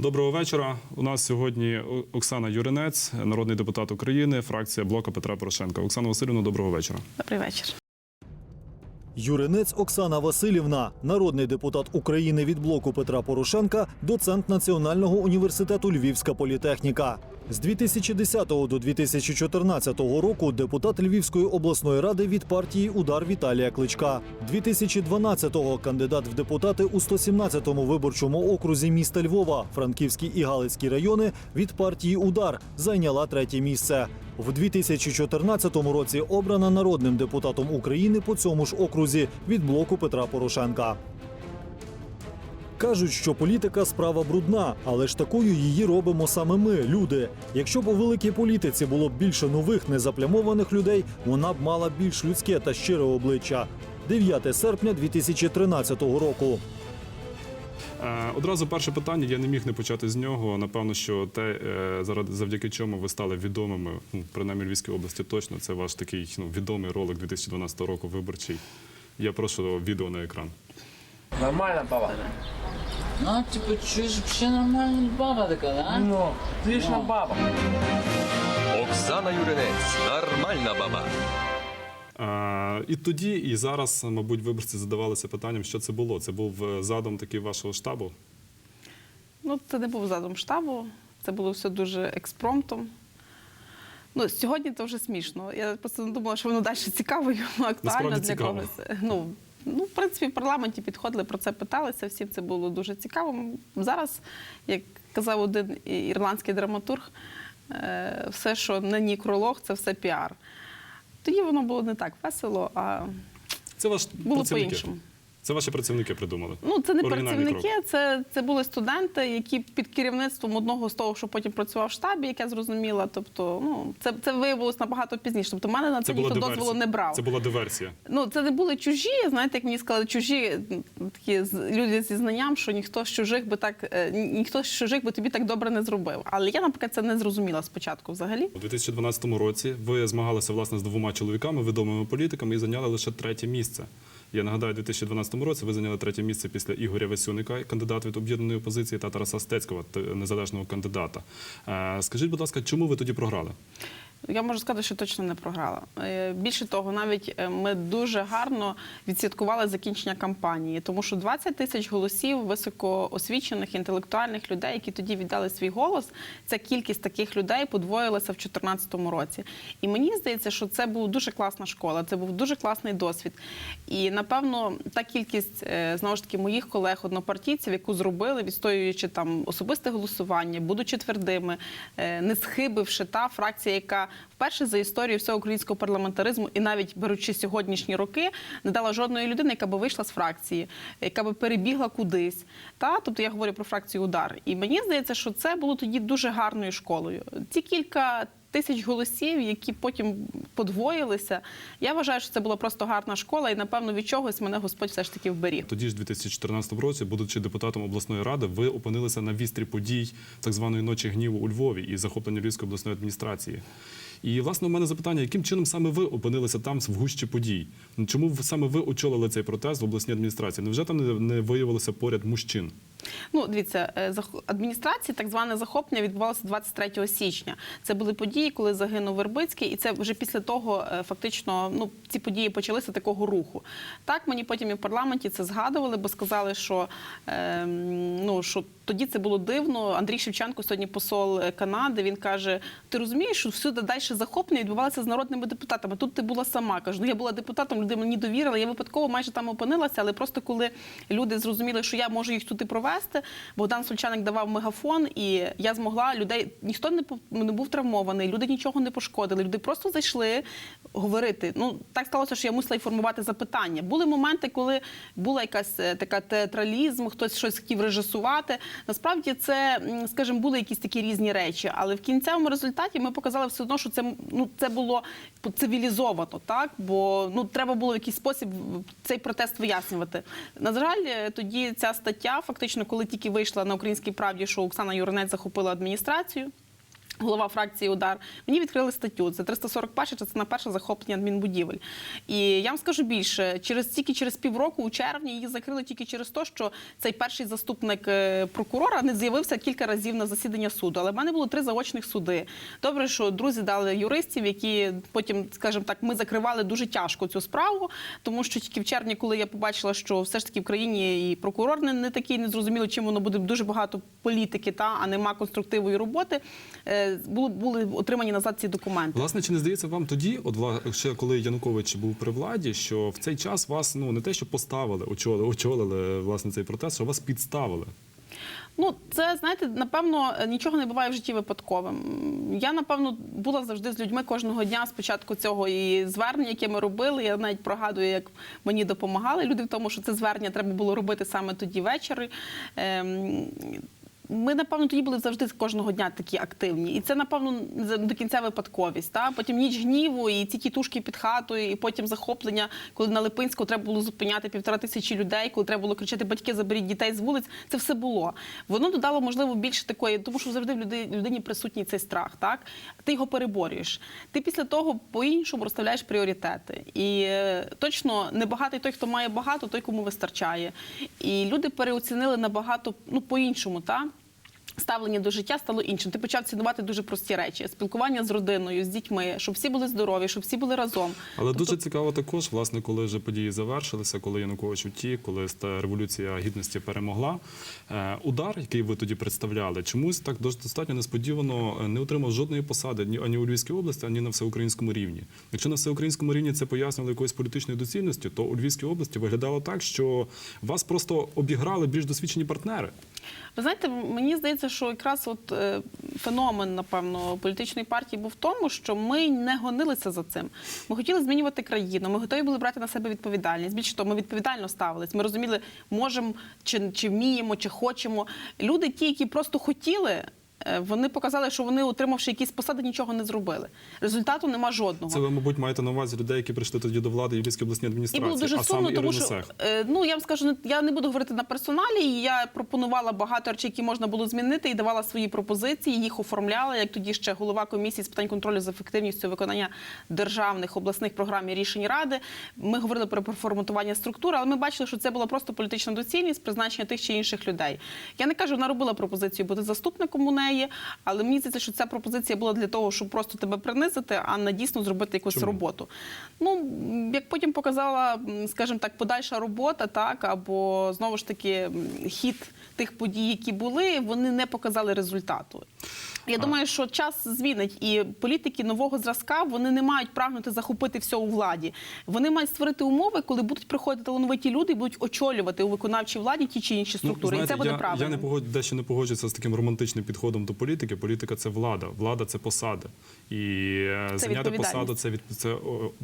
Доброго вечора. У нас сьогодні Оксана Юринець, народний депутат України, фракція блока Петра Порошенка. Оксана Васильівна, доброго вечора. Добрий вечір. Юринець Оксана Васильівна, народний депутат України від блоку Петра Порошенка, доцент Національного університету Львівська політехніка. З 2010 до 2014 року депутат Львівської обласної ради від партії Удар Віталія Кличка. 2012-го кандидат в депутати у 117-му виборчому окрузі міста Львова, Франківський і Галицький райони від партії Удар зайняла третє місце. В 2014 році обрана народним депутатом України по цьому ж окрузі від блоку Петра Порошенка. Кажуть, що політика справа брудна, але ж такою її робимо саме ми, люди. Якщо б у великій політиці було б більше нових незаплямованих людей, вона б мала більш людське та щире обличчя. 9 серпня 2013 року. Е, Одразу перше питання. Я не міг не почати з нього. Напевно, що те, е, завдяки чому ви стали відомими, ну, принаймні Львівській області точно. Це ваш такий ну, відомий ролик 2012 року виборчий. Я прошу відео на екран. Нормально, баба? Ну, типу, чуєш, взагалі нормальна баба така, да? Ну, отлично, баба. Оксана Юринець, нормальна баба. Е, І тоді, і зараз, мабуть, виборці задавалися питанням, що це було. Це був е, задум такий вашого штабу. Ну, це не був задум штабу, це було все дуже експромтом. Ну, сьогодні це вже смішно. Я просто не думала, що воно далі цікаво і воно актуально Насправді для цікаво. когось. Ну, ну, в принципі, в парламенті підходили, про це питалися, всім це було дуже цікаво. Зараз, як казав один ірландський драматург, е, все, що не нікролог, це все піар. Тоді воно було не так весело, а Це ваш було по-іншому. Це ваші працівники придумали. Ну, це не працівники, крок. це, це були студенти, які під керівництвом одного з того, що потім працював в штабі, як я зрозуміла. Тобто, ну це, це виявилось набагато пізніше. Тобто, мене на це, Це ніхто диверсія. дозволу не брав. Це була диверсія. Ну, це не були чужі, знаєте, як мені сказали, чужі такі люди зі знанням, що ніхто з чужих би так, е, ні- ніхто з чужих би тобі так добре не зробив. Але я, наприклад, це не зрозуміла спочатку взагалі. У 2012 році ви змагалися власне з двома чоловіками, відомими політиками, і зайняли лише третє місце. Я нагадаю, у 2012 році ви зайняли третє місце після Ігоря Васюника, кандидата від об'єднаної опозиції, та Тараса Стецького, незалежного кандидата. Е, Скажіть, будь ласка, чому ви тоді програли? Я можу сказати, що точно не програла. Е, Більше того, навіть е, ми дуже гарно відсвяткували закінчення кампанії, тому що 20 тисяч голосів високоосвічених інтелектуальних людей, які тоді віддали свій голос, ця кількість таких людей подвоїлася в 2014 році. І мені здається, що це була дуже класна школа, це був дуже класний досвід. І напевно, та кількість е, знову ж таки моїх колег однопартійців, яку зробили, відстоюючи там особисте голосування, будучи твердими, не схибивши та фракція, яка вперше за історію всього українського парламентаризму і навіть беручи сьогоднішні роки, не дала жодної людини, яка би вийшла з фракції, яка би перебігла кудись. Та тобто я говорю про фракцію удар. І мені здається, що це було тоді дуже гарною школою. Ці кілька. Тисяч голосів, які потім подвоїлися. Я вважаю, що це була просто гарна школа, і напевно від чогось мене Господь все ж таки вберіг. Тоді ж, у 2014 році, будучи депутатом обласної ради, ви опинилися на вістрі подій так званої ночі гніву у Львові і захоплення Львівської обласної адміністрації. І власне у мене запитання, яким чином саме ви опинилися там в гущі подій? Чому саме ви очолили цей протест в обласній адміністрації? Невже там не виявилося поряд мужчин? Ну, дивіться, е, адміністрації так зване захоплення відбувалося 23 січня. Це були події, коли загинув Вербицький, і це вже після того е, фактично ну ці події почалися такого руху. Так мені потім і в парламенті це згадували, бо сказали, що е, ну що тоді це було дивно. Андрій Шевченко, сьогодні посол е, Канади, він каже: Ти розумієш, що всюди далі захоплення відбувалося з народними депутатами. Тут ти була сама. Кажу, ну я була депутатом, люди мені довірили. Я випадково майже там опинилася, але просто коли люди зрозуміли, що я можу їх туди провести, Богдан Сольчаник давав мегафон, і я змогла людей. Ніхто не не був травмований, люди нічого не пошкодили. Люди просто зайшли говорити. Ну так сталося, що я мусила й формувати запитання. Були моменти, коли була якась е, така театралізм, хтось щось хотів режисувати. Насправді це, скажімо, були якісь такі різні речі, але в кінцевому результаті ми показали все одно, що це ну це було цивілізовано, так бо ну треба було в якийсь спосіб цей протест вияснювати. На жаль, е, тоді ця стаття, фактично, коли тільки вийшла на українській правді, що Оксана Юринець захопила адміністрацію. Голова фракції Удар мені відкрили статтю. Це 341 частина перша захоплення адмінбудівель. І я вам скажу більше, через тільки через півроку, у червні, її закрили тільки через те, що цей перший заступник е, прокурора не з'явився кілька разів на засідання суду. Але в мене було три заочних суди. Добре, що друзі дали юристів, які потім, скажімо так, ми закривали дуже тяжко цю справу, тому що тільки в червні, коли я побачила, що все ж таки в країні і прокурор не, не такий, не зрозуміло, чим воно буде дуже багато політики, та а нема конструктивної роботи. Були, були отримані назад ці документи. Власне, чи не здається вам тоді, от ще коли Янукович був при владі, що в цей час вас ну не те, що поставили, очолили, очолили власне цей протест, що вас підставили. Ну, це знаєте, напевно, нічого не буває в житті випадковим. Я напевно була завжди з людьми кожного дня спочатку цього і звернення, яке ми робили. Я навіть прогадую, як мені допомагали люди в тому, що це звернення треба було робити саме тоді ввечері. Ми, напевно, тоді були завжди кожного дня такі активні. І це, напевно, до кінця випадковість. Та? Потім ніч гніву, і ці тітушки під хатою, і потім захоплення, коли на Липинську треба було зупиняти півтора тисячі людей, коли треба було кричати батьки, заберіть дітей з вулиць. Це все було. Воно додало, можливо, більше такої, тому що завжди в людині присутній цей страх. Так? Ти його переборюєш. Ти після того по-іншому розставляєш пріоритети. І е, точно небагатий той, хто має багато, той, кому вистачає. І люди переоцінили набагато ну, по-іншому. Так? Ставлення до життя стало іншим. Ти почав цінувати дуже прості речі: спілкування з родиною, з дітьми, щоб всі були здорові, щоб всі були разом. Але Тобто- дуже цікаво також, власне, коли вже події завершилися, коли Янукович утік, коли революція гідності перемогла. е, Удар, який ви тоді представляли, чомусь так дос- достатньо несподівано е, не отримав жодної посади ні ані у Львівській області, ані на всеукраїнському рівні. Якщо на всеукраїнському рівні це пояснювало якоюсь політичною доцільністю, то у Львівській області виглядало так, що вас просто обіграли більш досвідчені партнери. Ви знаєте, мені здається, що якраз от е, феномен, напевно, політичної партії був в тому, що ми не гонилися за цим. Ми хотіли змінювати країну. Ми готові були брати на себе відповідальність. Більше того, ми відповідально ставились. Ми розуміли, можемо чи, чи вміємо, чи хочемо. Люди, ті, які просто хотіли. Е, Вони показали, що вони, отримавши якісь посади, нічого не зробили. Результату нема жодного. Це ви, мабуть, маєте на увазі людей, які прийшли тоді до влади Львівської обласній І адміністрації, було дуже а сумно, тому що е, ну я вам скажу, я не буду говорити на персоналі. Я пропонувала багато речей, які можна було змінити, і давала свої пропозиції. Їх оформляла. Як тоді ще голова комісії з питань контролю за ефективністю виконання державних обласних програм і рішень ради. Ми говорили про переформатування структури, але ми бачили, що це була просто політична доцільність призначення тих чи інших людей. Я не кажу, вона робила пропозицію бути заступником у неї, але мені здається, що ця пропозиція була для того, щоб просто тебе принизити, а не дійсно зробити якусь Чому? роботу. Ну як потім показала, скажімо так, подальша робота, так або знову ж таки хід тих подій, які були, вони не показали результату. Я думаю, що час змінить, і політики нового зразка вони не мають прагнути захопити все у владі. Вони мають створити умови, коли будуть приходити талановиті люди і будуть очолювати у виконавчій владі ті чи інші структури. Ну, і це буде я, правильно. Я не погод, дещо не погоджуюся з таким романтичним підходом до політики. Політика це влада, влада це посада. І е, Це зайняти посаду це від це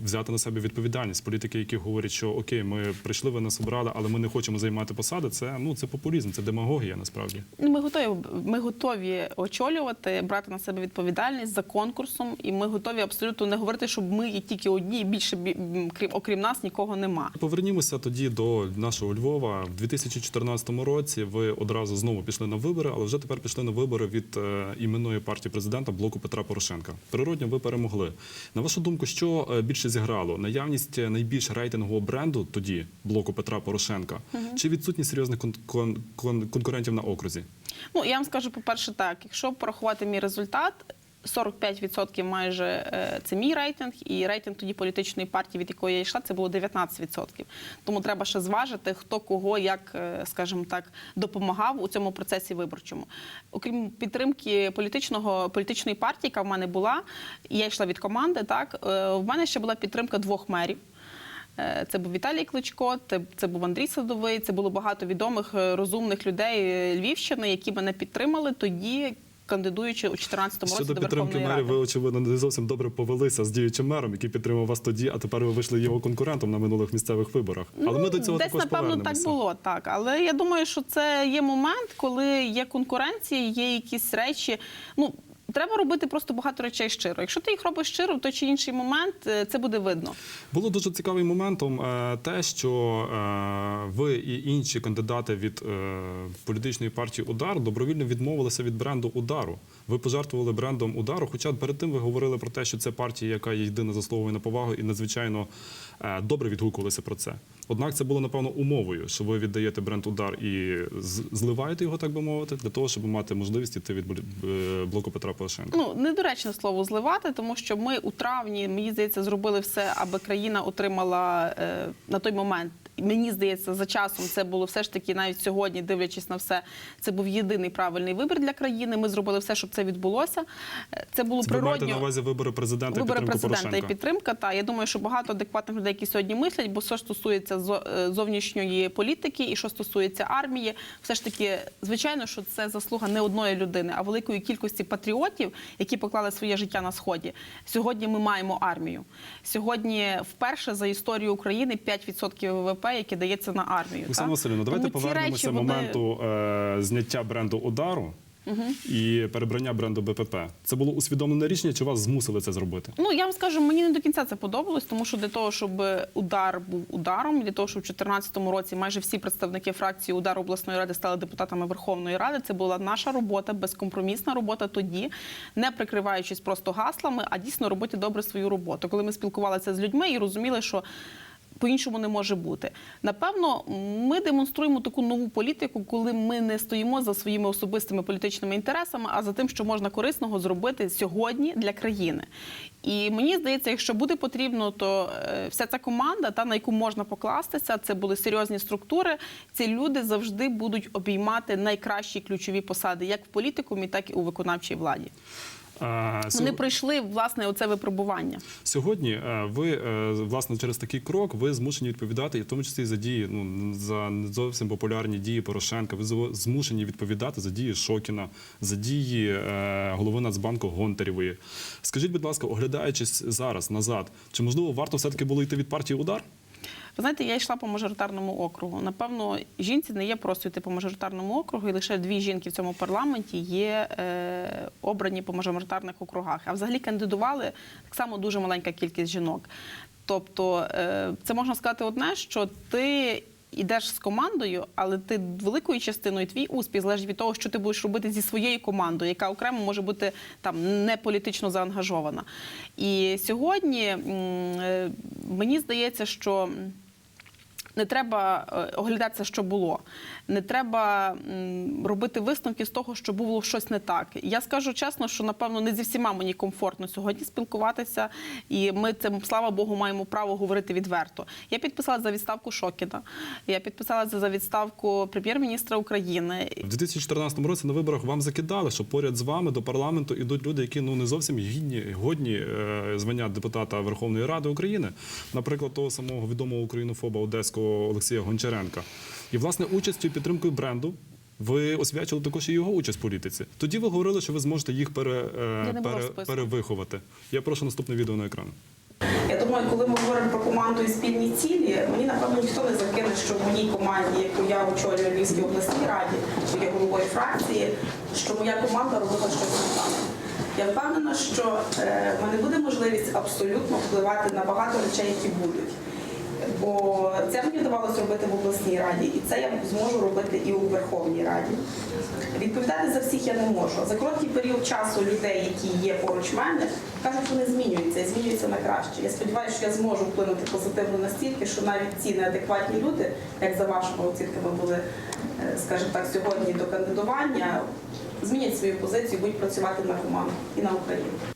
взяти на себе відповідальність. Політики, які говорять, що окей, ми прийшли, ви нас обрали, але ми не хочемо займати посади. Це ну це популізм, це демагогія насправді. Ну, Ми готові, ми готові очолювати, брати на себе відповідальність за конкурсом, і ми готові абсолютно не говорити, щоб ми є тільки одні, і більше бі- крім окрім нас нікого нема. Повернімося тоді до нашого Львова. В 2014 році ви одразу знову пішли на вибори, але вже тепер пішли на вибори від е, іменної партії президента блоку Петра Порошенка. Природньо, ви перемогли. На вашу думку, що е, більше зіграло? Наявність е, найбільш рейтингового бренду тоді блоку Петра Порошенка, чи відсутність серйозних кон- кон- кон- конкурентів на окрузі? Ну я вам скажу, по-перше, так, якщо порахувати мій результат. 45% майже е, це мій рейтинг, і рейтинг тоді політичної партії, від якої я йшла, це було 19%. Тому треба ще зважити, хто кого як, е, скажімо так, допомагав у цьому процесі виборчому. Окрім підтримки політичного політичної партії, яка в мене була, я йшла від команди. Так е, в мене ще була підтримка двох мерів. Е, Це був Віталій Кличко, це, був Андрій Садовий, це було багато відомих е, розумних людей е, Львівщини, які мене підтримали тоді, кандидуючи у 2014 році Щодо до підтримки Верховної мерів, ви очевидно не зовсім добре повелися з діючим мером, який підтримав вас тоді, а тепер ви вийшли його конкурентом на минулих місцевих виборах. Але ми до цього Ну, Десь, також напевно, так було, так. Але я думаю, що це є момент, коли є конкуренція, є якісь речі. Ну, треба робити просто багато речей щиро. Якщо ти їх робиш щиро, в той чи інший момент е, це буде видно. Було дуже цікавим моментом е, те, що е, ви і інші кандидати від політичної партії Удар добровільно відмовилися від бренду удару. Ви пожертвували брендом удару. Хоча перед тим ви говорили про те, що це партія, яка єдина заслуговує на повагу і надзвичайно е, добре відгукувалися про це. Однак це було напевно умовою, що ви віддаєте бренд удар і зливаєте його, так би мовити, для того, щоб мати можливість йти від е, блоку Петра Порошенка. Ну недоречне слово зливати, тому що ми у травні, мені здається, зробили все, аби країна отримала е, на той момент. Мені здається, за часом це було все ж таки, навіть сьогодні, дивлячись на все, це був єдиний правильний вибір для країни. Ми зробили все, щоб це відбулося. Е, Це було Це ви маєте на увазі вибори президента Вибори і президента Порошенка? і підтримка. Та я думаю, що багато адекватних людей, які сьогодні мислять, бо що стосується е, зовнішньої політики і що стосується армії, все ж таки, звичайно, що це заслуга не одної людини, а великої кількості патріотів, які поклали своє життя на сході. Сьогодні ми маємо армію. Сьогодні вперше за історію України 5% ВВП, яке дається на армію. Оксана? Васильівна, давайте Тому повернемося до вони- моменту е, зняття бренду удару і перебрання бренду БПП. Це було усвідомлене рішення, чи вас змусили це зробити? Ну я вам скажу, мені не до кінця це подобалось, тому що для того, щоб удар був ударом, для того, щоб в 2014 році майже всі представники фракції удару обласної ради стали депутатами Верховної Ради. Це була наша робота, безкомпромісна робота тоді, не прикриваючись просто гаслами, а дійсно робити добре свою роботу. Коли ми спілкувалися з людьми і розуміли, що. По-іншому не може бути. Напевно, ми демонструємо таку нову політику, коли ми не стоїмо за своїми особистими політичними інтересами, а за тим, що можна корисного зробити сьогодні для країни. І мені здається, якщо буде потрібно, то е, вся ця команда, та на яку можна покластися, це були серйозні структури. Ці люди завжди будуть обіймати найкращі ключові посади, як в політикумі, так і у виконавчій владі. Вони пройшли власне оце випробування. Сьогодні е, ви е, власне через такий крок ви змушені відповідати, і в тому числі за дії ну за не зовсім популярні дії Порошенка. Ви змушені відповідати за дії Шокіна, за дії е, голови Нацбанку Гонтарєвої. Скажіть, будь ласка, оглядаючись зараз назад, чи можливо варто все таки було йти від партії удар? Ви знаєте, я йшла по мажоритарному округу. Напевно, жінці не є просто йти по мажоритарному округу, і лише дві жінки в цьому парламенті є е, обрані по мажоритарних округах. А взагалі кандидували так само дуже маленька кількість жінок. Тобто, е, це можна сказати одне, що ти. Йдеш з командою, але ти великою частиною твій успіх залежить від того, що ти будеш робити зі своєю командою, яка окремо може бути там не політично заангажована. І сьогодні е, мені здається, що не треба е, оглядатися, що було. Не треба робити висновки з того, що було щось не так. Я скажу чесно, що напевно не зі всіма мені комфортно сьогодні спілкуватися, і ми це, слава Богу, маємо право говорити відверто. Я підписала за відставку Шокіна, я підписала за відставку прем'єр-міністра України. В 2014 році на виборах вам закидали, що поряд з вами до парламенту ідуть люди, які ну не зовсім гідні, годні е, звання депутата Верховної Ради України, наприклад, того самого відомого українофоба одеського Олексія Гончаренка. І власне участю і підтримкою бренду. Ви освячили також і його участь в політиці. Тоді ви говорили, що ви зможете їх пере, е, пере, перевиховати. Я прошу наступне відео на екран. Я думаю, коли ми говоримо про команду і спільні цілі, мені напевно ніхто не закине, що в моїй команді, яку я очолюю в Львівській обласній раді, бо є головою фракції, що моя команда робила щось так. Я впевнена, що е, в мене буде можливість абсолютно впливати на багато речей, які будуть. Бо це мені вдавалося робити в обласній раді, і це я зможу робити і у Верховній Раді. Відповідати за всіх я не можу. За короткий період часу людей, які є поруч мене, кажуть, що вони змінюються і змінюються на краще. Я сподіваюся, що я зможу вплинути позитивно настільки, що навіть ці неадекватні люди, як за вашими оцінками були, е, скажімо так, сьогодні до кандидування, змінять свою позицію, будуть працювати на команду і на Україну.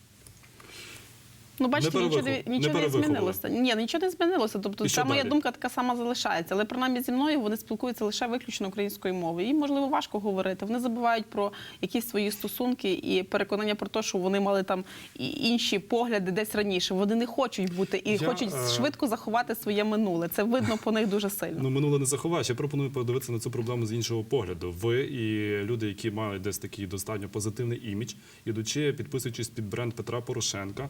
Ну, бачите, нічого, не- нічого Не не, змінилося. Ні, нічого не змінилося. Тобто, ця моя думка така сама залишається. Але принаймні зі мною вони спілкуються лише виключно українською мовою. Їм можливо важко говорити. Вони забувають про якісь свої стосунки і переконання про те, що вони мали там і інші погляди десь раніше. Вони не хочуть бути і Я, хочуть е, швидко заховати своє минуле. Це видно по них дуже сильно. Ну, минуле не заховаєш. Я пропоную подивитися на цю проблему з іншого погляду. Ви і люди, які мають десь такий достатньо позитивний імідж, ідучи, підписуючись під бренд Петра Порошенка,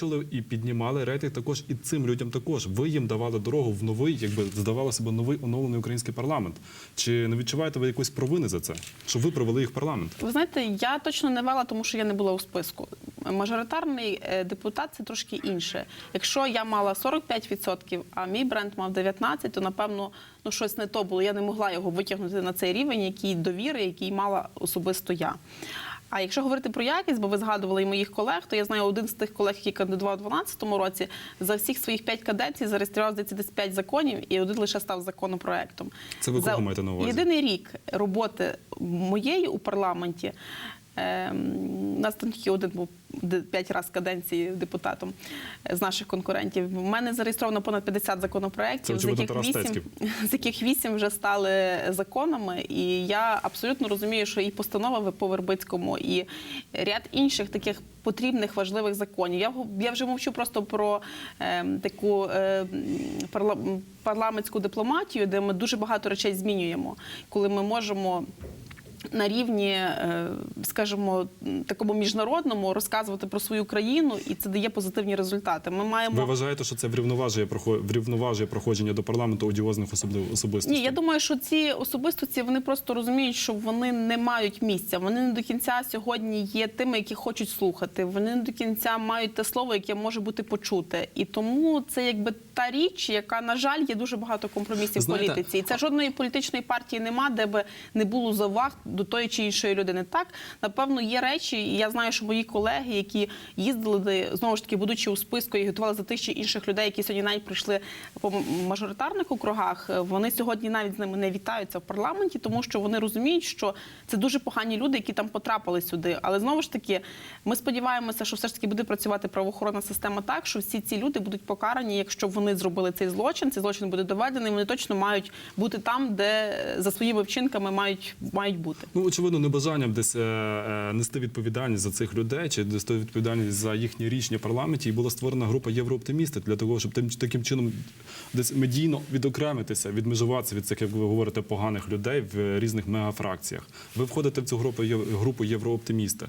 освячували і піднімали рейтинг також і цим людям також. Ви їм давали дорогу в новий, якби здавалося б, новий оновлений український парламент. Чи не відчуваєте ви якоїсь провини за це? Що ви провели їх в парламент? Ви знаєте, я точно не вела, тому що я не була у списку. Мажоритарний е, депутат це трошки інше. Якщо я мала 45%, а мій бренд мав 19%, то напевно ну щось не то було. Я не могла його витягнути на цей рівень, який довіри, який мала особисто я. А якщо говорити про якість, бо ви згадували і моїх колег, то я знаю один з тих колег, який кандидував у 2012 році, за всіх своїх п'ять каденцій зареєстрував здається, десь п'ять законів, і один лише став законопроектом. Це ви кого маєте на увазі? єдиний рік роботи моєї у парламенті. Ем, У нас там тільки один був п'ять разів каденції депутатом е, з наших конкурентів. У мене зареєстровано понад 50 Це, законопроєктів, з яких 8, з яких вісім вже стали законами. І я абсолютно розумію, що і постанова по Вербицькому, і ряд інших таких потрібних важливих законів. Я, я вже мовчу просто про е, таку е, парла- парламентську дипломатію, де ми дуже багато речей змінюємо, коли ми можемо. На рівні, е, скажімо, такому міжнародному розказувати про свою країну, і це дає позитивні результати. Ми маємо Ви вважаєте, що це врівноважує врівноважує проходження до парламенту одіозних особливо особистостей? Ні, я думаю, що ці особистості вони просто розуміють, що вони не мають місця. Вони не до кінця сьогодні є тими, які хочуть слухати. Вони не до кінця мають те слово, яке може бути почуте. І тому це якби та річ, яка на жаль є дуже багато компромісів в політиці. І це жодної політичної партії нема, де би не було заваг до тої чи іншої людини. Так напевно є речі, і я знаю, що мої колеги, які їздили знову ж таки, будучи у списку і готували за тих чи інших людей, які сьогодні навіть прийшли по мажоритарних округах, е, вони сьогодні навіть з ними не вітаються в парламенті, тому що вони розуміють, що це дуже погані люди, які там потрапили сюди. Але знову ж таки, ми сподіваємося, що все ж таки буде працювати правоохоронна система так, що всі ці люди будуть покарані, якщо вони зробили цей злочин, цей злочин буде доведений. Вони точно мають бути там, де е, за своїми вчинками мають мають бути. Ну, очевидно, небажанням десь е, е, нести відповідальність за цих людей чи нести відповідальність за їхні рішення в парламенті, і була створена група єврооптимісти для того, щоб тим таким чином десь медійно відокремитися, відмежуватися від цих, як ви говорите, поганих людей в різних мегафракціях. Ви входите в цю групу групу єврооптимісти.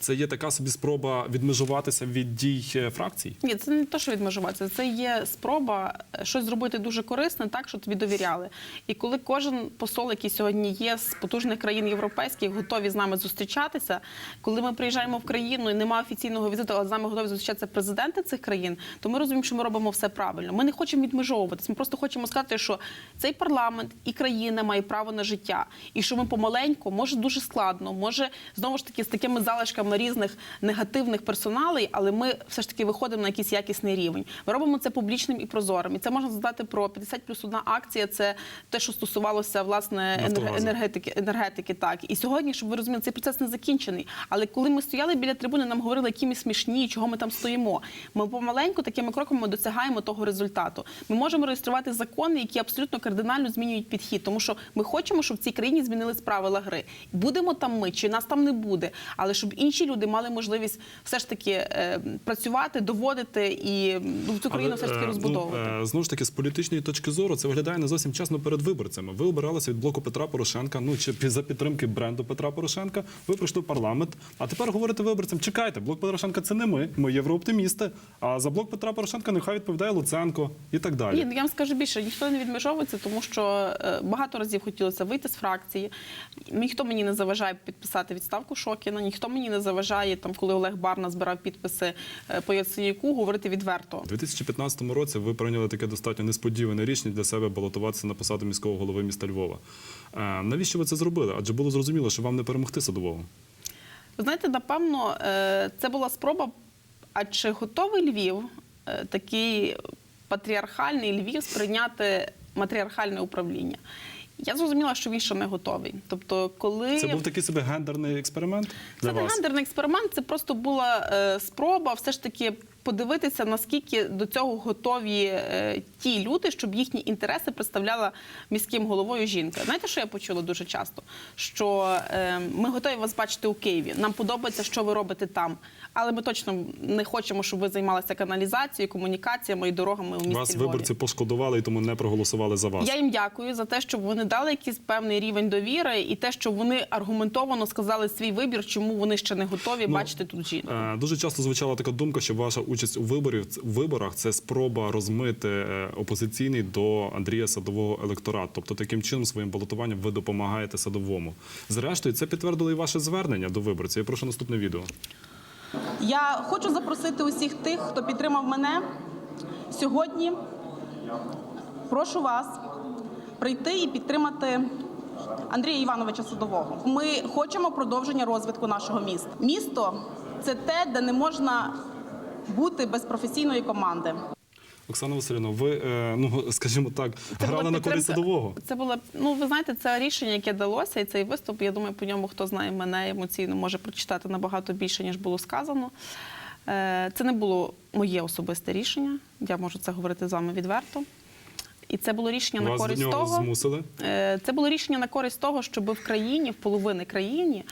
Це є така собі спроба відмежуватися від дій е, фракцій. Ні, це не те, що відмежуватися. Це є спроба щось зробити дуже корисне, так щоб тобі довіряли. І коли кожен посол, який сьогодні є з потужних країн європейських, готові з нами зустрічатися. Коли ми приїжджаємо в країну і немає офіційного візиту, але з нами готові зустрічатися президенти цих країн, то ми розуміємо, що ми робимо все правильно. Ми не хочемо відмежовуватись. Ми просто хочемо сказати, що цей парламент і країна має право на життя, і що ми помаленьку, може дуже складно, може знову ж таки з такими залишками різних негативних персоналей, але ми все ж таки виходимо на якийсь якісний рівень. Ми робимо це публічним і прозорим. І це можна задати про 50 плюс одна акція. Це те, що стосувалося власне енер- енергетики, енергетики. Так і сьогодні, щоб ви розуміли, цей процес не закінчений. Але коли ми стояли біля трибуни, нам говорили, які ми смішні, чого ми там стоїмо. Ми помаленьку такими кроками досягаємо того результату. Ми можемо реєструвати закони, які абсолютно кардинально змінюють підхід, тому що ми хочемо, щоб в цій країні змінились правила гри. Будемо там ми, чи нас там не буде, але щоб інші люди мали можливість все ж таки е, працювати, доводити і ну, цю країну все ж таки е, розбудовувати. Ну, е, знову ж таки, з політичної точки зору, це виглядає не зовсім чесно перед виборцями. Ви обиралися від блоку Петра Порошенка, ну чи за підтримки бренду Петра Порошенка. Ви прийшли в парламент. А тепер говорите виборцям: чекайте, блок Порошенка це не ми, ми єврооптимісти. А за блок Петра Порошенка нехай відповідає Луценко і так далі. Ні, ну, я вам скажу більше, ніхто не відмежовується, тому що е, багато разів хотілося вийти з фракції. Ніхто мені не заважає підписати відставку Шокіна, ніхто мені не заважає, там, коли Олег Барна збирав підписи е, по Яценюку, говорити відверто. У 2015 році ви прийняли таке достатньо несподіване рішення для себе балотуватися на посаду міського голови міста Львова. Е, Навіщо ви це зробили? Адже було зрозуміло, що вам не перемогти садового. Ви знаєте, напевно, е, це була спроба. А чи готовий Львів, е, такий патріархальний Львів, сприйняти матріархальне управління? Я зрозуміла, що він ще не готовий. Тобто, коли Це був такий собі гендерний експеримент для Це не вас. гендерний експеримент, це просто була е, спроба все ж таки подивитися, наскільки до цього готові е, ті люди, щоб їхні інтереси представляла міським головою жінка. Знаєте, що я почула дуже часто? Що е, ми готові вас бачити у Києві. Нам подобається, що ви робите там. Але ми точно не хочемо, щоб ви займалися каналізацією, комунікаціями і дорогами у місті Вас Львові. виборці пошкодували і тому не проголосували за вас. Я їм дякую за те, що вони дали якийсь певний рівень довіри, і те, що вони аргументовано сказали свій вибір, чому вони ще не готові Ну, бачити тут жінку. Е, Дуже часто звучала така думка, що ваша участь у виборів виборах це спроба розмити е, опозиційний до Андрія Садового електорат. Тобто таким чином своїм балотуванням ви допомагаєте садовому. Зрештою, це підтвердило і ваше звернення до виборців. Я прошу наступне відео. Я хочу запросити усіх тих, хто підтримав мене сьогодні. Прошу вас прийти і підтримати Андрія Івановича Садового. Ми хочемо продовження розвитку нашого міста. Місто це те, де не можна бути без професійної команди. Оксана Васильівна, ви, е, ну, скажімо так, Це грали на користь садового. Це було, ну ви знаєте, це рішення, яке далося, і цей виступ. Я думаю, по ньому хто знає мене емоційно, може прочитати набагато більше, ніж було сказано. Е, Це не було моє особисте рішення. Я можу це говорити з вами відверто. І це було рішення на Вас до користь того. змусили. Е, Це було рішення на користь того, щоб в країні, в половини країні,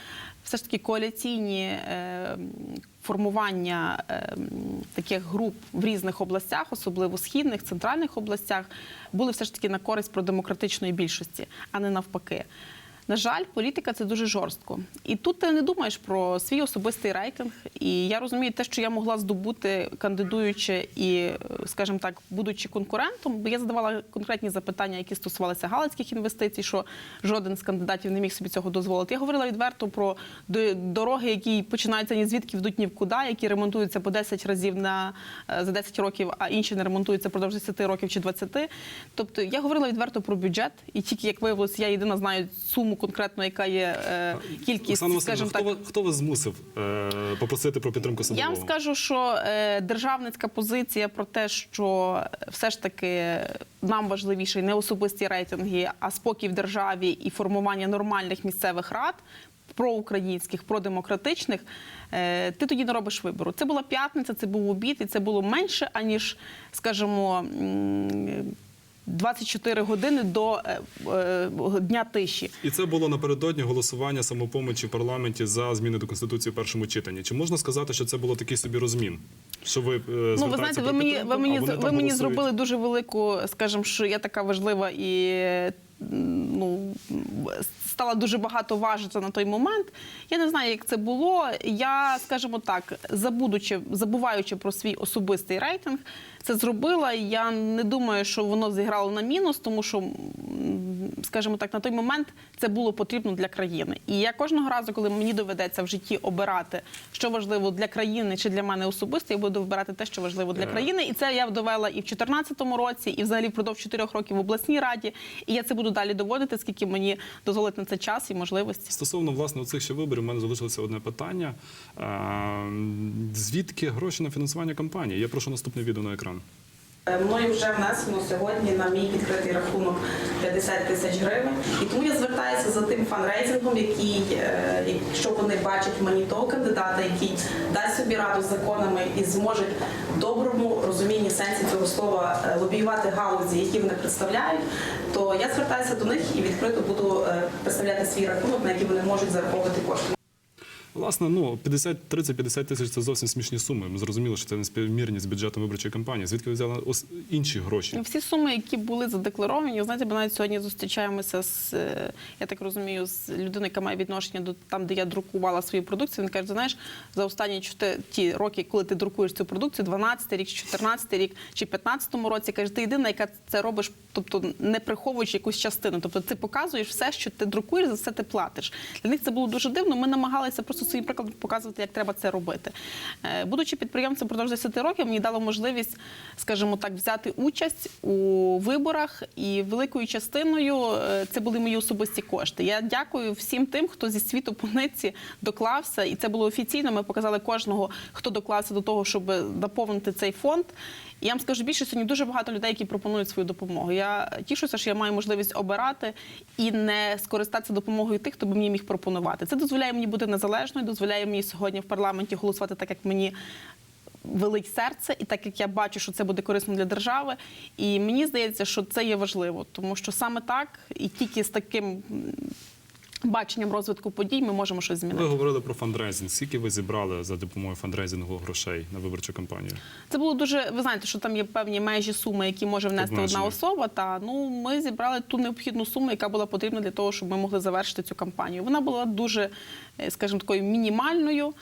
все ж таки коаліційні е, формування е, таких груп в різних областях, особливо східних, центральних областях, були все ж таки на користь продемократичної більшості, а не навпаки. На жаль, політика це дуже жорстко. І тут ти не думаєш про свій особистий рейтинг. І я розумію те, що я могла здобути, кандидуючи і, скажімо так, будучи конкурентом, бо я задавала конкретні запитання, які стосувалися галицьких інвестицій, що жоден з кандидатів не міг собі цього дозволити. Я говорила відверто про дороги, які починаються ні звідки ведуть ні в куди, які ремонтуються по 10 разів на е, за 10 років, а інші не ремонтуються продовж 10 років чи 20. Тобто я говорила відверто про бюджет, і тільки як виявилось, я єдина знаю суму конкретно, яка є е, кількість, Оксана скажімо хто, так. ви- хто вас змусив е, попросити про підтримку Я вам скажу, що е, державницька позиція про те, що все ж таки нам важливіше не особисті рейтинги, а спокій в державі і формування нормальних місцевих рад. Проукраїнських, продемократичних, е, ти тоді не робиш вибору. Це була п'ятниця, це був обід, і це було менше, аніж, скажімо, 24 години до е, е, дня тиші. І це було напередодні голосування самопомочі в парламенті за зміни до конституції в першому читанні. Чи можна сказати, що це було такий собі розмін? Що ви е, Ну, ви знаєте, ви мені, ви мені, ви мені зробили дуже велику, скажімо, що я така важлива і ну, стала дуже багато важити на той момент. Я не знаю, як це було. Я, скажімо так, забудучи, забуваючи про свій особистий рейтинг, це зробила. Я не думаю, що воно зіграло на мінус, тому що, скажімо так, на той момент це було потрібно для країни. І я кожного разу, коли мені доведеться в житті обирати, що важливо для країни чи для мене особисто, я буду вибирати те, що важливо для країни. І це я довела і в 2014 році, і взагалі впродовж 4 років в обласній раді. І я це буду далі доводити, скільки мені дозволить на це час і можливості. Стосовно власне цих ще виборів, у мене залишилося одне питання. Е, Звідки гроші на фінансування кампанії? Я прошу наступне відео на екран. Е, Мною вже внесено сьогодні на мій відкритий рахунок 50 тисяч гривень. І тому я звертаюся за тим фанрейзингом, який, е, якщо вони бачать мені того кандидата, який дасть собі раду з законами і зможе в доброму розумінні сенсі цього слова е, лобіювати галузі, які вони представляють, то я звертаюся до них і відкрито буду е, представляти свій рахунок, на який вони можуть зараховувати кошти. Власне, ну 50, 30-50 тисяч це зовсім смішні суми. Ми зрозуміли, що це не співмірні з бюджетом виборчої кампанії. Звідки ви взяли інші гроші? Всі суми, які були задекларовані, знаєте, ми навіть сьогодні зустрічаємося з, е, я так розумію, з людиною, яка має відношення до там, де я друкувала свою продукцію. Він каже, знаєш, за останні чотири ті роки, коли ти друкуєш цю продукцію, 12 рік, 14 рік чи 15 році, каже, ти єдина, яка це робиш, тобто не приховуючи якусь частину. Тобто ти показуєш все, що ти друкуєш, за все ти платиш. Для них це було дуже дивно. Ми намагалися просто своїм прикладом показувати, як треба це робити. Е, Будучи підприємцем продовж 10 років, мені дало можливість, скажімо так, взяти участь у виборах, і великою частиною е, це були мої особисті кошти. Я дякую всім тим, хто зі світу по нитці доклався, і це було офіційно. Ми показали кожного, хто доклався до того, щоб наповнити цей фонд. Я вам скажу більше, сьогодні дуже багато людей, які пропонують свою допомогу. Я тішуся, що я маю можливість обирати і не скористатися допомогою тих, хто би мені міг пропонувати. Це дозволяє мені бути незалежною, дозволяє мені сьогодні в парламенті голосувати так, як мені велить серце, і так як я бачу, що це буде корисно для держави. І мені здається, що це є важливо, тому що саме так і тільки з таким баченням розвитку подій ми можемо щось змінити. Ви говорили про фандрейзинг. Скільки ви зібрали за допомогою фандрейзингу грошей на виборчу кампанію? Це було дуже. Ви знаєте, що там є певні межі суми, які може внести Обмеження. одна особа. Та ну ми зібрали ту необхідну суму, яка була потрібна для того, щоб ми могли завершити цю кампанію. Вона була дуже, е, скажімо, такою мінімальною.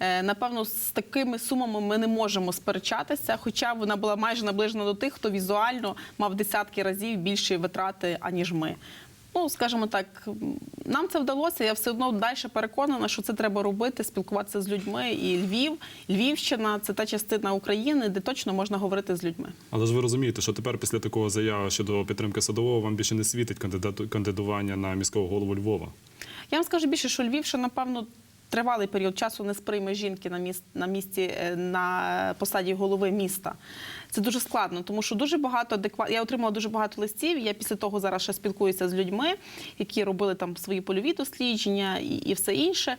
Е, Напевно, з такими сумами ми не можемо сперечатися, хоча вона була майже наближена до тих, хто візуально мав десятки разів більші витрати, аніж ми. Ну, скажімо так, нам це вдалося. Я все одно далі переконана, що це треба робити, спілкуватися з людьми. І Львів, Львівщина це та частина України, де точно можна говорити з людьми. Але ж ви розумієте, що тепер після такого заяви щодо підтримки садового вам більше не світить кандидату- кандидування на міського голову Львова. Я вам скажу більше, що Львівщина, напевно, тривалий період часу не сприйме жінки на міс- на місці е, на посаді голови міста. Це дуже складно, тому що дуже багато адекват... Я отримала дуже багато листів. Я після того зараз ще спілкуюся з людьми, які робили там свої польові дослідження і, і все інше.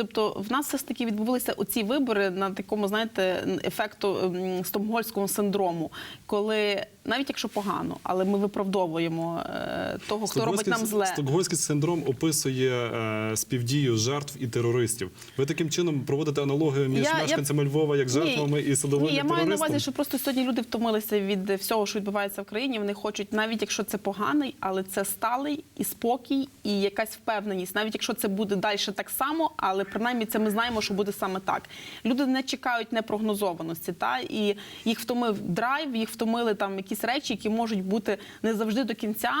Тобто, в нас все ж таки відбулися оці вибори на такому, знаєте, ефекту ем, стокгольмського синдрому, коли навіть якщо погано, але ми виправдовуємо е, того, хто робить нам зле. Стокгольмський синдром описує е, співдію жертв і терористів. Ви таким чином проводите аналогію між Я- я- мешканцями Львова як жертвами і садовими Ні, я маю на увазі, що просто сьогодні люди втомилися від всього, що відбувається в країні. Вони хочуть, навіть якщо це поганий, але це сталий і спокій, і якась впевненість. Навіть якщо це буде далі так само, але принаймні це ми знаємо, що буде саме так. Люди не чекають непрогнозованості, та і їх втомив драйв, їх втомили там якісь речі, які можуть бути не завжди до кінця.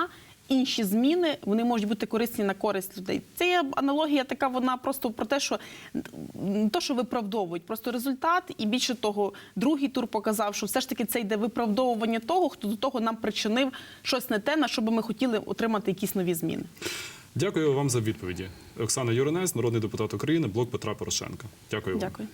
Інші зміни вони можуть бути корисні на користь людей. Це є аналогія така, вона просто про те, що не то, що виправдовують, просто результат, і більше того, другий тур показав, що все ж таки це йде виправдовування того, хто до того нам причинив щось не те, на що би ми хотіли отримати якісь нові зміни. Дякую вам за відповіді. Оксана Юринець, народний депутат України, блок Петра Порошенка. Дякую. вам. Дякую.